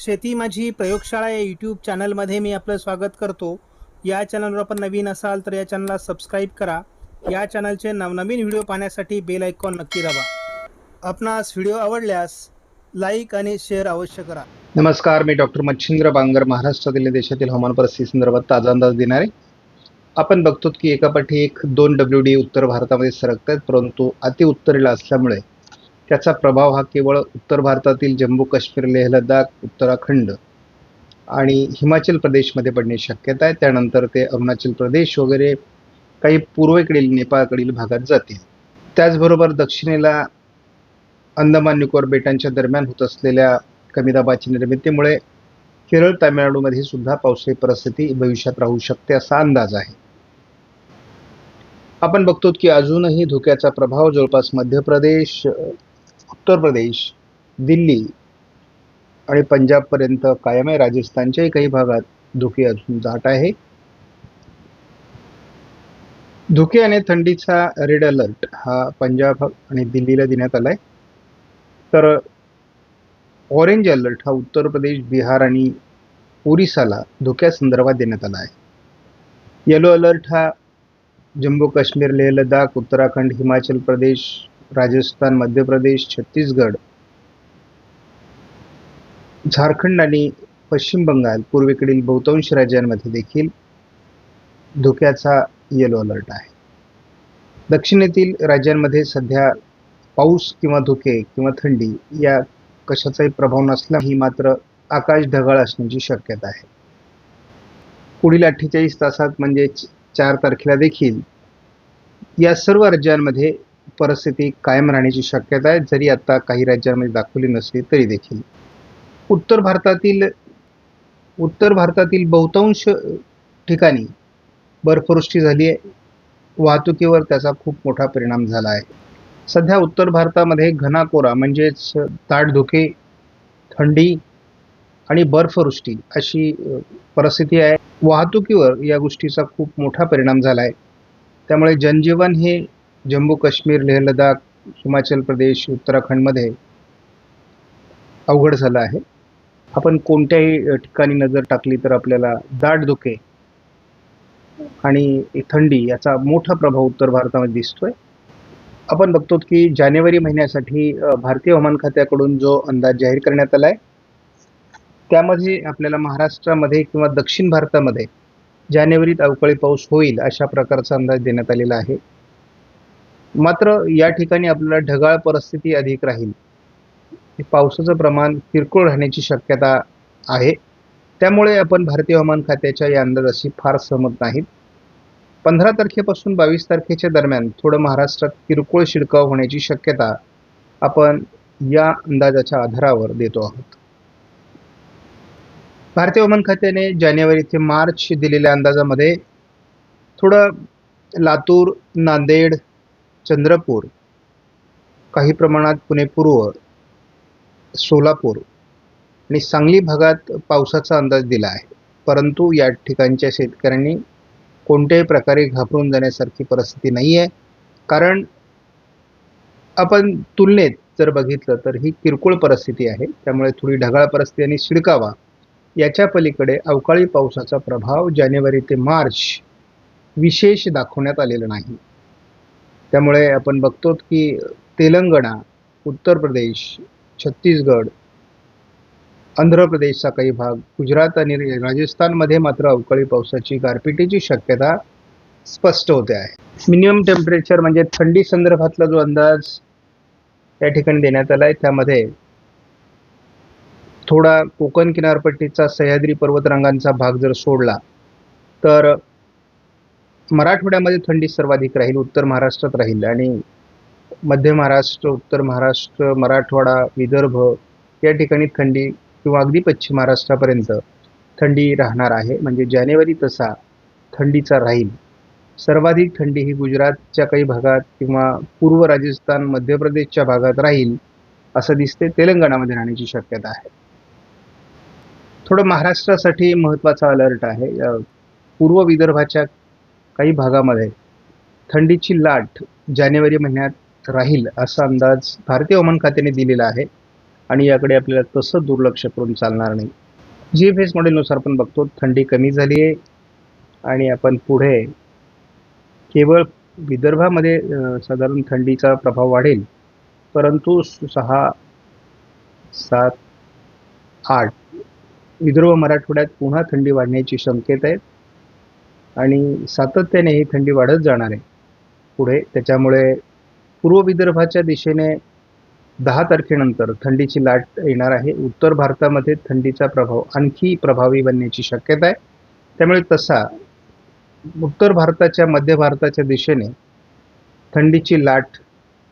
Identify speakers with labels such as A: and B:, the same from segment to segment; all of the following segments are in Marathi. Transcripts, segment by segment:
A: शेती माझी प्रयोगशाळा या यूट्यूब चॅनलमध्ये मी आपलं स्वागत करतो. या चॅनलवर आपण नवीन असाल तर या चॅनलला सबस्क्राईब करा. या चॅनलचे नवनवीन व्हिडिओ पाहण्यासाठी बेल आयकॉन नक्की दाबा. आपणास व्हिडिओ आवडल्यास लाईक आणि शेअर अवश्य करा.
B: नमस्कार मी डॉक्टर मच्छिंद्र बांगर महाराष्ट्रातील देशातील हवामान परिस्थिती संदर्भात ताजा अंदाज देणारे. आपण बघतो की एकापाठी एक दोन डब्ल्यू डी उत्तर भारतामध्ये सरकत आहेत परंतु अति उत्तरेला असल्यामुळे त्याचा प्रभाव हा केवळ उत्तर भारतातील जम्मू काश्मीर लेह लडाख उत्तराखंड आणि हिमाचल प्रदेशमध्ये पडण्याची शक्यता आहे. त्यानंतर ते अरुणाचल प्रदेश वगैरे काही पूर्वेकडील नेपाळकडील भागात जातील. त्याचबरोबर दक्षिणेला अंदमान निकोबार बेटांच्या दरम्यान होत असलेल्या कमी दाबाची निर्मितीमुळे केरळ तामिळनाडूमध्ये सुद्धा पावसाळी परिस्थिती भविष्यात राहू शकते असा अंदाज आहे. आपण बघतो की अजूनही धोक्याचा प्रभाव जवळपास मध्य प्रदेश उत्तर प्रदेश दिल्ली आणि पंजाबपर्यंत कायम आहे. राजस्थानच्याही काही भागात धुके अजून दाट आहे. धुके आणि थंडीचा रेड अलर्ट हा पंजाब आणि दिल्लीला देण्यात आलाय. तर ऑरेंज अलर्ट हा उत्तर प्रदेश बिहार आणि ओरिसाला धोक्यासंदर्भात देण्यात आला आहे. येलो अलर्ट हा जम्मू काश्मीर लेह लडाख उत्तराखंड हिमाचल प्रदेश राजस्थान मध्य प्रदेश छत्तीसगड झारखंड आणि पश्चिम बंगाल पूर्वेकडील बहुतांश राज्यांमध्ये देखील धोक्याचा येलो अलर्ट आहे. दक्षिणेतील राज्यांमध्ये सध्या पाऊस किंवा धुके किंवा थंडी या कशाचाही प्रभाव नसला ही मात्र आकाश ढगाळ असण्याची शक्यता आहे. पुढील अठ्ठेचाळीस तासात म्हणजे चार तारखेला देखील या सर्व राज्यांमध्ये परिस्थिती कायम राहण्याची शक्यता आहे. जरी आता काही राज्यांमध्ये दाखवली नसली तरी देखील. उत्तर भारतातील उत्तर भारतातील बहुतांश ठिकाणी बर्फवृष्टी झाली आहे. वाहतुकीवर त्याचा खूप मोठा परिणाम झाला आहे. सध्या उत्तर भारतामध्ये घना कोरा म्हणजेच ताट धुके थंडी आणि बर्फवृष्टी अशी परिस्थिती आहे. वाहतुकीवर या गोष्टीचा खूप मोठा परिणाम झाला आहे. त्यामुळे जनजीवन हे जम्मू काश्मीर लेह लडाख हिमाचल प्रदेश उत्तराखंडमध्ये अवघड झालं आहे. आपण कोणत्याही ठिकाणी नजर टाकली तर आपल्याला दाट धुके आणि थंडी याचा मोठा प्रभाव उत्तर भारतामध्ये दिसतोय. आपण बघतो की जानेवारी महिन्यासाठी भारतीय हवामान खात्याकडून जो अंदाज जाहीर करण्यात आला आहे त्यामध्ये आपल्याला महाराष्ट्रामध्ये किंवा दक्षिण भारतामध्ये जानेवारीत अवकाळी पाऊस होईल अशा प्रकारचा अंदाज देण्यात आलेला आहे. मात्र या ठिकाणी आपल्याला ढगाळ परिस्थिती अधिक राहील. पावसाचं प्रमाण किरकोळ राहण्याची शक्यता आहे. त्यामुळे आपण भारतीय हवामान खात्याच्या या अंदाजाशी फार सहमत नाहीत. पंधरा तारखेपासून बावीस तारखेच्या दरम्यान थोडं महाराष्ट्रात किरकोळ शिडकाव होण्याची शक्यता आपण या अंदाजाच्या आधारावर देतो आहोत. भारतीय हवामान खात्याने जानेवारी ते मार्च दिलेल्या अंदाजामध्ये थोडं लातूर नांदेड चंद्रपूर काही प्रमाणात पुणे पूर्व सोलापूर आणि सांगली भागात पावसाचा अंदाज दिला आहे. परंतु या ठिकाणच्या शेतकऱ्यांनी कोणत्याही प्रकारे घाबरून जाण्यासारखी परिस्थिती नाही आहे कारण आपण तुलनेत जर बघितलं तर ही किरकोळ परिस्थिती आहे. त्यामुळे थोडी ढगाळ परिस्थिती आणि शिडकावा याच्या पलीकडे अवकाळी पावसाचा प्रभाव जानेवारी ते मार्च विशेष दाखवण्यात आलेला नाही. त्यामुळे आपण बघतो की तेलंगणा उत्तर प्रदेश छत्तीसगड आंध्र प्रदेशचा काही भाग गुजरात आणि राजस्थानमध्ये मात्र अवकाळी पावसाची गारपिटीची शक्यता स्पष्ट होते आहे. मिनिमम टेम्परेचर म्हणजे थंडी संदर्भातला जो अंदाज या ठिकाणी देण्यात आला आहे त्यामध्ये थोडा कोकण किनारपट्टीचा सह्याद्री पर्वतरांगांचा भाग जर सोडला तर मराठवाड्यामध्ये थंडी सर्वाधिक राहील उत्तर महाराष्ट्रात राहील. आणि मध्य महाराष्ट्र उत्तर महाराष्ट्र मराठवाडा विदर्भ या ठिकाणी थंडी किंवा अगदी पश्चिम महाराष्ट्रापर्यंत थंडी राहणार आहे. म्हणजे जानेवारी तसा थंडीचा राहील. सर्वाधिक थंडी ही गुजरातच्या काही भागात किंवा पूर्व राजस्थान मध्य प्रदेशच्या भागात राहील असं दिसते तेलंगणामध्ये राहण्याची शक्यता आहे. थोडं महाराष्ट्रासाठी महत्त्वाचा अलर्ट आहे. पूर्व विदर्भाच्या काही भागामध्ये थंडीची लाट जानेवारी महिन्यात राहील असा अंदाज भारतीय हवामान खात्याने दिलेला आहे आणि याकडे आपल्याला तसं दुर्लक्ष करून चालणार नाही. जी एफ एस मॉडेलनुसार आपण बघतो थंडी कमी झाली आहे आणि आपण पुढे केवळ विदर्भामध्ये साधारण थंडीचा प्रभाव वाढेल परंतु सहा सात आठ विदर्भ मराठवाड्यात पुन्हा थंडी वाढण्याची शक्यता आहे. आणि सातत्याने ही थंडी वाढत जाणार आहे. पुढे त्याच्यामुळे पूर्व विदर्भाच्या दिशेने दहा तारखेनंतर थंडीची लाट येणार आहे. उत्तर भारतामध्ये थंडीचा प्रभाव आणखी प्रभावी बनण्याची शक्यता आहे. त्यामुळे तसा उत्तर भारताच्या मध्य भारताच्या दिशेने थंडीची लाट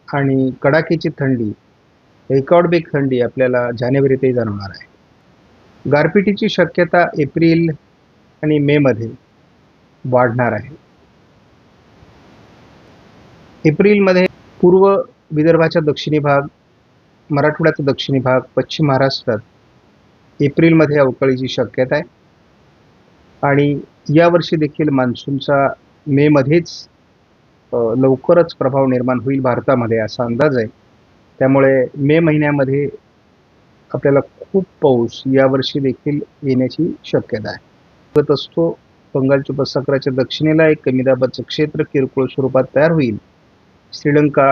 B: आणि कडाकीची थंडी रेकॉर्डबेक थंडी आपल्याला जानेवारीतही जाणवणार आहे. गारपिटीची शक्यता एप्रिल आणि मेमध्ये वाढणार आहे. एप्रिलमध्ये पूर्व विदर्भाचा दक्षिणी भाग मराठवाड्याचा दक्षिणी भाग पश्चिम महाराष्ट्रात एप्रिलमध्ये अवकाळीची शक्यता आहे. आणि यावर्षी देखील मान्सूनचा मेमध्येच लवकरच प्रभाव निर्माण होईल भारतामध्ये असा अंदाज आहे. त्यामुळे मे महिन्यामध्ये आपल्याला खूप पाऊस यावर्षी देखील येण्याची शक्यता आहे. बघत असतो बंगालच्या उपसागराच्या दक्षिणेला एक कमी दाबाचं क्षेत्र किरकोळ स्वरूपात तयार होईल. श्रीलंका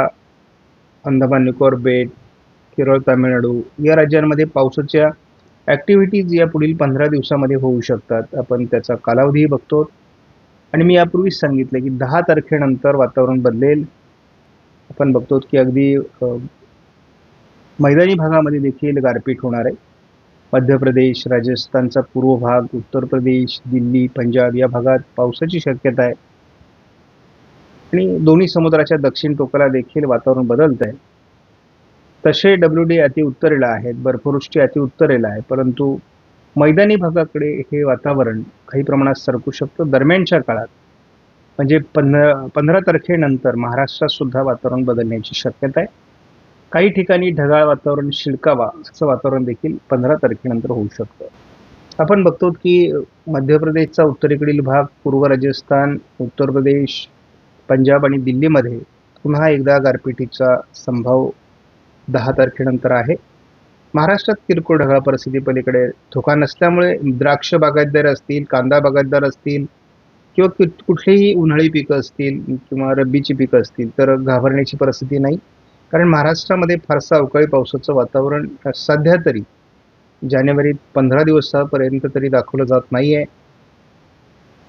B: अंदमान निकोबार बेट केरळ तामिळनाडू या राज्यांमध्ये पावसाच्या ॲक्टिव्हिटीज या पुढील पंधरा दिवसामध्ये होऊ शकतात. आपण त्याचा कालावधीही बघतो. आणि मी यापूर्वीच सांगितलं की दहा तारखेनंतर वातावरण बदलेल. आपण बघतो की अगदी मैदानी भागामध्ये देखील गारपीट होणार आहे. मध्य प्रदेश राजस्थानचा पूर्व भाग उत्तर प्रदेश दिल्ली पंजाब या भागात पावसाची शक्यता आहे. आणि दोन्ही समुद्राच्या दक्षिण टोकाला देखील वातावरण बदलत आहे. तसे डब्ल्यू डी अति उत्तरेला आहेत बर्फवृष्टी अति उत्तरेला आहे परंतु मैदानी भागाकडे हे वातावरण काही प्रमाणात सरकू शकतं. दरम्यानच्या काळात म्हणजे पंधरा पंधरा तारखेनंतर महाराष्ट्रात सुद्धा वातावरण बदलण्याची शक्यता आहे. काही ठिकाणी ढगाळ वातावरण शिडकावा असं वातावरण देखील पंधरा तारखेनंतर होऊ शकतं. आपण बघतो की मध्य प्रदेशचा उत्तरेकडील भाग पूर्व राजस्थान उत्तर प्रदेश पंजाब आणि दिल्लीमध्ये पुन्हा एकदा गारपिटीचा संभाव दहा तारखेनंतर आहे. महाराष्ट्रात किरकोळ ढगाळ परिस्थिती पलीकडे धोका नसल्यामुळे द्राक्ष बागायतदार असतील कांदा बागायतदार असतील किंवा कुठलीही उन्हाळी पिकं असतील किंवा रब्बीची पिकं असतील तर घाबरण्याची परिस्थिती नाही. कारण महाराष्ट्रामध्ये फारसं अवकाळी पावसाचं वातावरण सध्या तरी जानेवारी पंधरा दिवसापर्यंत तरी दाखवलं जात नाही आहे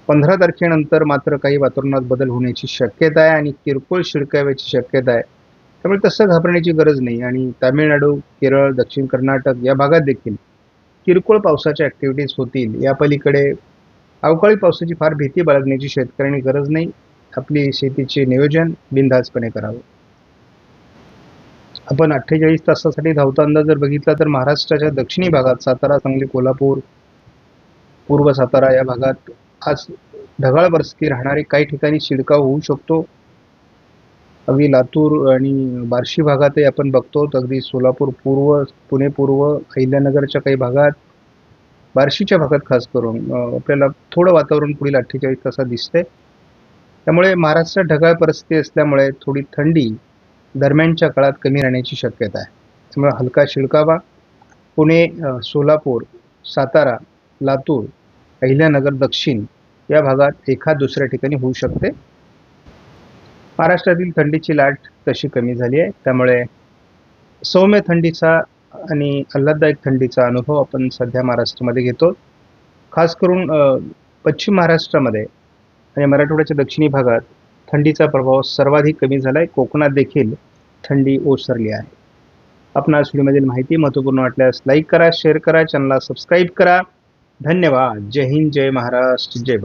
B: पंधरा तारखेनंतर मात्र काही वातावरणात बदल होण्याची शक्यता आहे आणि किरकोळ शिडकाव्याची शक्यता आहे. त्यामुळे तसं घाबरण्याची गरज नाही आणि तामिळनाडू केरळ दक्षिण कर्नाटक या भागात देखील किरकोळ पावसाच्या ॲक्टिव्हिटीज होतील. या पलीकडे अवकाळी पावसाची फार भीती बाळगण्याची शेतकऱ्यांनी गरज नाही. आपली शेतीचे नियोजन बिनधास्तपणे करावं. आपण अठ्ठेचाळीस तासासाठी धावता अंदाज जर बघितला तर महाराष्ट्राच्या दक्षिणी भागात सातारा सांगली कोल्हापूर पूर्व सातारा या भागात आज ढगाळ परिस्थिती राहणारी काही ठिकाणी शिडकाव होऊ शकतो. अगदी लातूर आणि बार्शी भागातही आपण बघतो. अगदी सोलापूर पूर्व पुणे पूर्व अहिल्यानगरच्या काही भागात बार्शीच्या भागात खास करून आपल्याला थोडं वातावरण पुढील अठ्ठेचाळीस तासात दिसतंय. त्यामुळे महाराष्ट्रात ढगाळ परिस्थिती असल्यामुळे थोडी थंडी दरम्यानच्या काळात कमी राहण्याची शक्यता आहे. त्यामुळे हलका शिडकावा पुणे सोलापूर सातारा लातूर अहिल्यानगर दक्षिण या भागात एखाद दुसऱ्या ठिकाणी होऊ शकते. महाराष्ट्रातील थंडीची लाट तशी कमी झाली आहे. त्यामुळे सौम्य थंडीचा आणि आल्हाददायक थंडीचा अनुभव आपण सध्या महाराष्ट्रामध्ये घेतो. खास करून पश्चिम महाराष्ट्रामध्ये आणि मराठवाड्याच्या दक्षिणी भागात थंडीचा प्रभाव सर्वाधिक कमी झाला आहे कोकणात देखील थंडी ओसरली आहे. आपणास व्हिडिओमधील माहिती महत्त्वपूर्ण वाटल्यास लाईक करा शेअर करा चॅनलला सबस्क्राईब करा. धन्यवाद. जय हिंद जय महाराष्ट्र जय